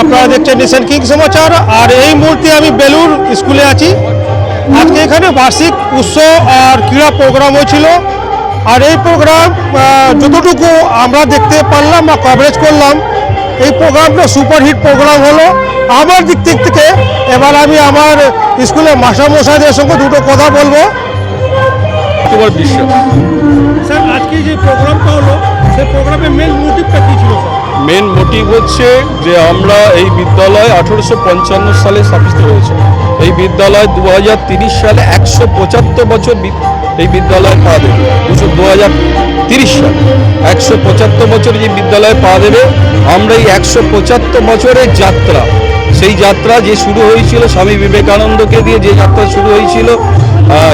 আপনারা দেখছেন nation king সমাচার আর এই মুহূর্তে আমি বেলুর স্কুলে আছি। আজকে এখানে বার্ষিক উৎসব আর ক্রীড়া প্রোগ্রাম হয়েছিল। আর এই প্রোগ্রাম যতটুকু আমরা দেখতে পারলাম বা কভারেজ করলাম এই প্রোগ্রামটা সুপারহিট প্রোগ্রাম হলো। আমার দিক থেকে থেকে এবার আমি আমার স্কুলের মাস্টারমশাইদের সঙ্গে দুটো কথা বলব। স্যার আজকে যে প্রোগ্রামটা হলো মেন মোটিভ হচ্ছে যে আমরা এই বিদ্যালয় আঠেরোশো পঞ্চান্ন সালে স্থাপিত হয়েছে। এই বিদ্যালয় দু সালে একশো পঁচাত্তর বছর এই বিদ্যালয় পা দেবে। দুশো দু হাজার তিরিশ সাল একশো পঁচাত্তর বছর যে বিদ্যালয় পা দেবে, আমরা এই একশো পঁচাত্তর বছরের যাত্রা, সেই যাত্রা যে শুরু হয়েছিল, স্বামী বিবেকানন্দকে দিয়ে যে যাত্রা শুরু হয়েছিল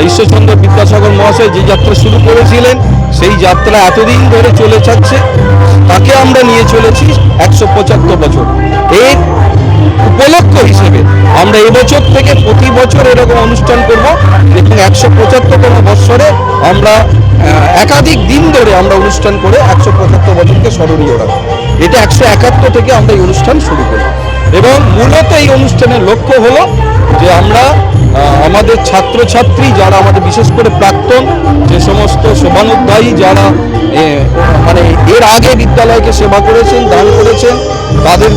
ঈশ্বরচন্দ্র বিদ্যাসাগর মহাশয় যে যাত্রা শুরু করেছিলেন সেই যাত্রা এতদিন ধরে চলে যাচ্ছে, তাকে আমরা নিয়ে চলেছি একশো পঁচাত্তর বছর। এর উপলক্ষ হিসেবে আমরা এবছর থেকে প্রতি বছর এরকম অনুষ্ঠান করব এবং একশো পঁচাত্তরতম বৎসরে আমরা একাধিক দিন ধরে আমরা অনুষ্ঠান করে একশো পঁচাত্তর বছরকে স্মরণীয় রাখব। এটা একশো একাত্তর থেকে আমরা এই অনুষ্ঠান শুরু করব। এবং মূলত এই অনুষ্ঠানের লক্ষ্য হলো যে আমরা আমাদের ছাত্রছাত্রী যারা আমাদের বিশেষ করে প্রাক্তন যে সমস্ত শোভানুধ্যায়ী যারা মানে এর আগে বিদ্যালয়কে সেবা করেছেন, দান করেছেন, তাদের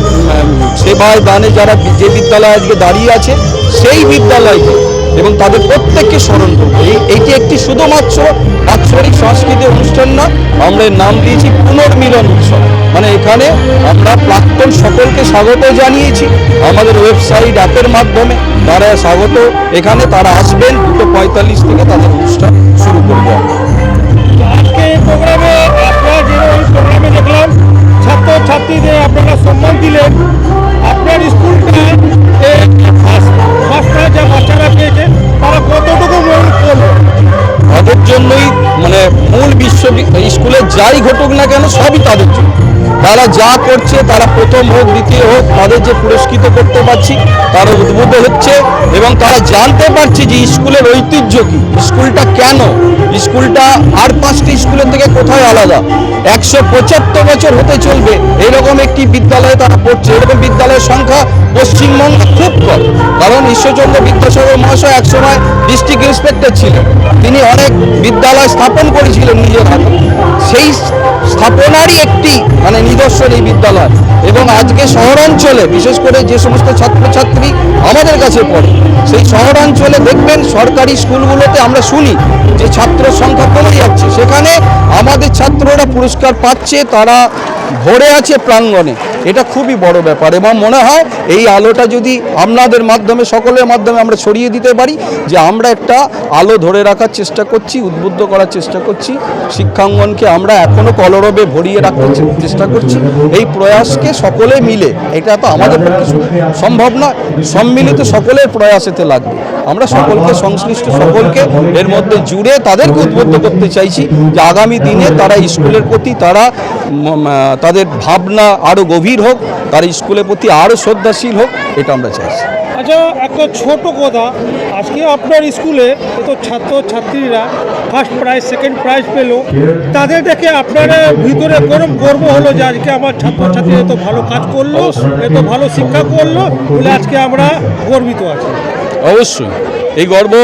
সেবায় দানে যারা যে বিদ্যালয় আজকে দাঁড়িয়ে আছে, সেই বিদ্যালয়কে এবং তাদের প্রত্যেককে স্মরণ করব। এই এইটি একটি শুধুমাত্র বাৎসরিক সাংস্কৃতিক অনুষ্ঠান না, আমরা নাম দিয়েছি পুনর্মিলন উৎসব। এখানে আমরা প্রাক্তন সকলকে স্বাগত জানিয়েছি। আমাদের ওয়েবসাইট অ্যাপের মাধ্যমে তারা স্বাগত। এখানে তারা আসবেন, দুটো পঁয়তাল্লিশ থেকে তাদের অনুষ্ঠান শুরু করব। ছাত্র ছাত্রীদের আপনারা সম্মান দিলেন। মূল বিশ্ব স্কুলে যাই ঘটুক না কেন সবই তাদের জন্য। তারা যা করছে, তারা প্রথম হোক, দ্বিতীয় হোক, তাদের যে পুরস্কৃত করতে পারছি তারা উদ্বুদ্ধ হচ্ছে এবং তারা জানতে পারছে যে স্কুলের ঐতিহ্য কি। স্কুলটা কেন? স্কুলটা আর পাঁচটি স্কুলের থেকে কোথায় আলাদা? একশো পঁচাত্তর বছর হতে চলবে, এরকম একটি বিদ্যালয়ে তারা পড়ছে। এরকম বিদ্যালয়ের সংখ্যা পশ্চিমবঙ্গে খুব কম। কারণ ঈশ্বরচন্দ্র বিদ্যাসাগর মহাশয় একসময় ডিস্ট্রিক্ট ইন্সপেক্টর ছিলেন। তিনি অনেক বিদ্যালয় স্থাপন করেছিলেন নিজের হাতে। সেই স্থাপনারই একটি মানে নিদর্শন এই বিদ্যালয়। এবং আজকে শহরাঞ্চলে, বিশেষ করে যে সমস্ত ছাত্রছাত্রী আমাদের কাছে পড়ে, সেই শহরাঞ্চলে দেখবেন সরকারি স্কুলগুলোতে আমরা শুনি যে ছাত্র সংখ্যা কমে যাচ্ছে। সেখানে আমাদের ছাত্ররা পুরস্কার পাচ্ছে, তারা ভরে আছে প্রাঙ্গণে। এটা খুবই বড় ব্যাপার এবং মনে হয় এই আলোটা যদি আপনাদের মাধ্যমে, সকলের মাধ্যমে আমরা ছড়িয়ে দিতে পারি যে আমরা একটা আলো ধরে রাখার চেষ্টা করছি, উদ্বুদ্ধ করার চেষ্টা করছি, শিক্ষাঙ্গনকে আমরা এখনও কলরবে ভরিয়ে রাখতে চে- চেষ্টা করছি। এই প্রয়াসকে সকলে মিলে, এটা তো আমাদের পক্ষে সম্ভব না সম্মিলিত সকলের প্রয়াসেতে লাগবে। আমরা সকলকে, সংশ্লিষ্ট সকলকে এর মধ্যে জুড়ে তাদেরকে উদ্বুদ্ধ করতে চাইছি যে আগামী দিনে তারা স্কুলের প্রতি, তারা তাদের ভাবনা আরও গভীর হোক, তারা স্কুলের প্রতি আরও শ্রদ্ধাশীল হোক, এটা আমরা চাইছি আচ্ছা একটা ছোট কথা, আজকে আপনার স্কুলে এত ছাত্র, ছাত্রীরা ফার্স্ট প্রাইজ সেকেন্ড প্রাইজ পেল তাদের দেখে আপনার ভিতরে গরম গর্ব হলো যে আজকে আমার ছাত্র ছাত্রী এত ভালো কাজ করল, এত ভালো শিক্ষা করল, বলে আজকে আমরা গর্বিত আছি। অবশ্যই। এই গর্ব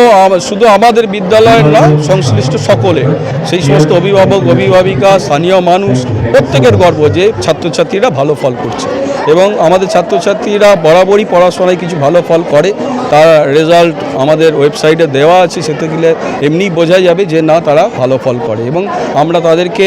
শুধু আমাদের বিদ্যালয়ের না, সংশ্লিষ্ট সকলে। সেই সমস্ত অভিভাবক, অভিভাবিকা, স্থানীয় মানুষ, প্রত্যেকের গর্ব যে ছাত্রছাত্রীরা ভালো ফল করছে। এবং আমাদের ছাত্রছাত্রীরা বরাবরই পড়াশোনায় কিছু ভালো ফল করে। তার রেজাল্ট আমাদের ওয়েবসাইটে দেওয়া আছে সেতে গেলে এমনি বোঝা যাবে যে না তারা ভালো ফল করে এবং আমরা তাদেরকে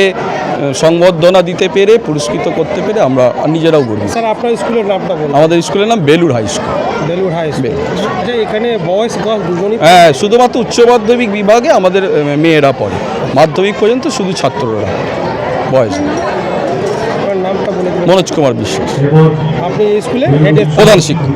সংবর্ধনা দিতে পেরে পুরস্কৃত করতে পেরে আমরা নিজেরাও গর্বিত। স্যার আপনার স্কুলের নামটা বলুন। আমাদের স্কুলের নাম Belur high school. Belur high school. আচ্ছা এখানে বয়স গার্লস দুজনই হ্যাঁ শুধুমাত্র উচ্চ মাধ্যমিক বিভাগে আমাদের মেয়েরা পড়ে। মাধ্যমিক পর্যন্ত শুধু ছাত্ররা বয়স আপনার নামটা বলে দিন মনোজ কুমার বিশ্বাস। আপনি স্কুলে? প্রধান শিক্ষক।